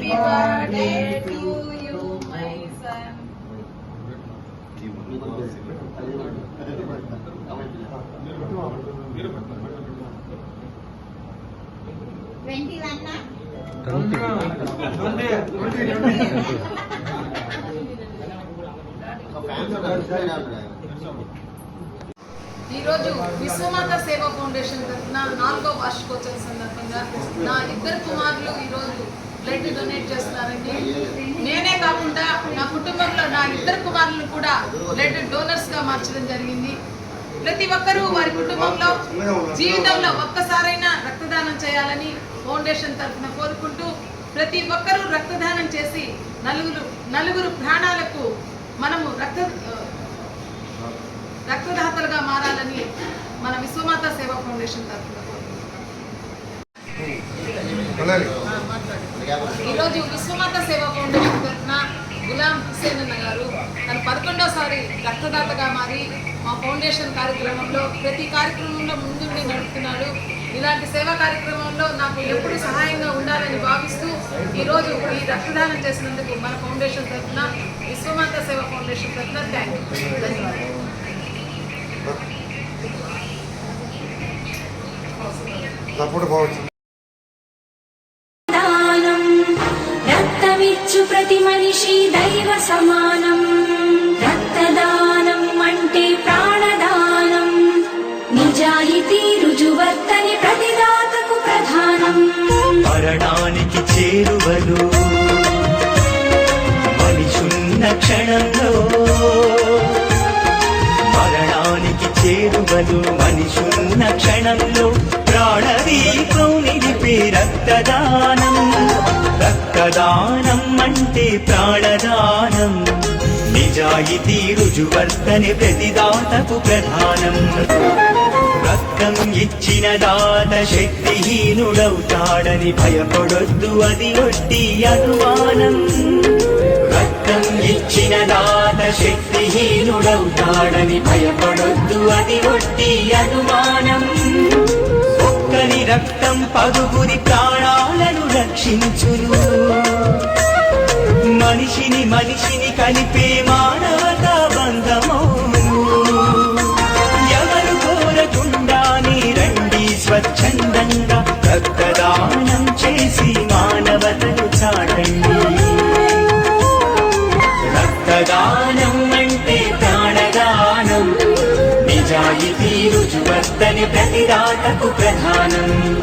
Happy birthday to you, my son. Twenty one ఈరోజు విశ్వమాత సేవా foundation తరఫున నాలుగో వార్షికోత్సవం సందర్భంగా నా ఇద్దరు కుమారులు ఈరోజు బ్లడ్ డొనేట్ చేస్తున్నారండి. నేనే కాకుండా నా కుటుంబంలో నా ఇద్దరు కుమారులను కూడా బ్లడ్ డోనర్స్గా మార్చడం జరిగింది. ప్రతి ఒక్కరూ వారి కుటుంబంలో జీవితంలో ఒక్కసారైనా రక్తదానం చేయాలని ఫౌండేషన్ తరఫున కోరుకుంటూ ప్రతి ఒక్కరూ రక్తదానం చేసి నలుగురు నలుగురు ప్రాణాలకు మనము రక్త రక్తదాతలుగా మారాలని మన విశ్వమాత సేవా ఫౌండేషన్ తరఫున ఈరోజు విశ్వమాత సేవా ఫౌండేషన్ తరఫున గులాం హుసేన్ అన్న గారు తన పదకొండోసారి రక్తదాతగా మారి మా ఫౌండేషన్ కార్యక్రమంలో ప్రతి కార్యక్రమంలో ముందుండి నడుపుతున్నాడు. ఇలాంటి సేవా కార్యక్రమంలో నాకు ఎప్పుడు సహాయంగా ఉండాలని భావిస్తూ ఈరోజు ఈ రక్తదానం చేసినందుకు మన ఫౌండేషన్ తరఫున విశ్వమాత సేవా ఫౌండేషన్ తరఫున థ్యాంక్ యూ ధన్యవాదాలు. తప్పుడు చేయొచ్చు ప్రతి మనిషి దైవ సమానం. రక్తదానం అంటే ప్రాణదానం. నిజాయితీ రుజువర్తని ప్రతిదాతకు ప్రధానం. మరణానికి చేరువలు మనిషున్న క్షణంలో. మరణానికి చేరువలు మనిషున్న క్షణంలో ప్రాణదీపం నిలిపి రక్తదానం. రక్తదానం అంటే ప్రాణదానం. నిజాయితీ రుజువర్తని ప్రతిదాతకు ప్రధానం. రక్తం ఇచ్చిన దాత శక్తిహీనుడవుతాడని భయపడొద్దు అది ఒట్టి అనుమానం. రక్తం ఇచ్చిన దాత శక్తిహీనుడవుతాడని భయపడొద్దు అది ఒట్టి అనుమానం. ఒక్కని రక్తం పదుగురి ప్రాణాలను రక్షించును. మనిషిని మనిషిని కలిపే మానవతా బంధమౌను ఎవరు కోరకుండానే రండి స్వచ్ఛందంగా రక్తదానం చేసి మానవతను చాటండి. రుజువర్తని ప్రతిదాతకు ప్రధానం.